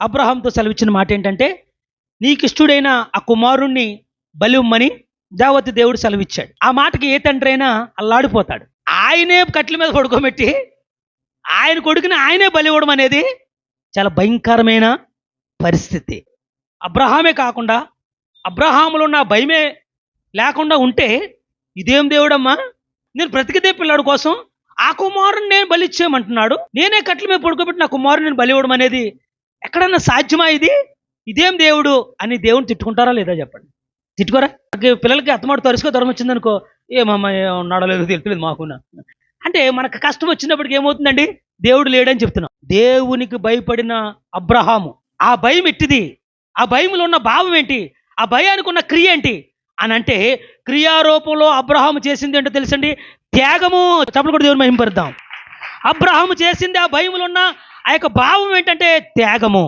అబ్రహాంతో సెలవిచ్చిన మాట ఏంటంటే నీకిష్టుడైన ఆ కుమారుణ్ణి బలివ్వమని దేవత దేవుడు సెలవిచ్చాడు. ఆ మాటకి ఏ తండ్రి అయినా అల్లాడిపోతాడు. ఆయనే కట్ల మీద పడుకోబెట్టి ఆయన కొడుకుని ఆయనే బలి ఇవ్వడం అనేది చాలా భయంకరమైన పరిస్థితి. అబ్రహామే కాకుండా అబ్రహాములో ఉన్న భయమే లేకుండా ఉంటే ఇదేం దేవుడమ్మా? నేను బ్రతికితే పిల్లాడు కోసం ఆ కుమారుని నేను బలిచ్చేయమంటున్నాడు నేనే కట్ల మీద పడుకోబెట్టి నా కుమారుని నేను బలి ఇవ్వడం అనేది ఎక్కడన్నా సాధ్యమా ఇది? ఇదేం దేవుడు? అని దేవుని తిట్టుకుంటారా లేదా చెప్పండి. తిట్టుకోరా? పిల్లలకి అత్తమాడు తరుసుకో దూరం వచ్చిందనుకో ఏమమ్మా ఉన్నాడో లేదో తెలియలేదు మాకు అంటే మనకు కష్టం వచ్చినప్పటికి ఏమవుతుందండి? దేవుడు లేడని చెప్తున్నాం. దేవునికి భయపడిన అబ్రహాము. ఆ భయం ఎట్టిది? ఆ భయంలో ఉన్న భావం ఏంటి? ఆ భయానికి ఉన్న క్రియ ఏంటి? అని అంటే క్రియారూపంలో అబ్రహాము చేసింది ఏంటో తెలుసండి? త్యాగము. తప్పుడు కూడా దేవుని మహింపరుద్దాం. అబ్రహాము చేసింది ఆ భయములు ఉన్న ఆ యొక్క భావం ఏంటంటే త్యాగము.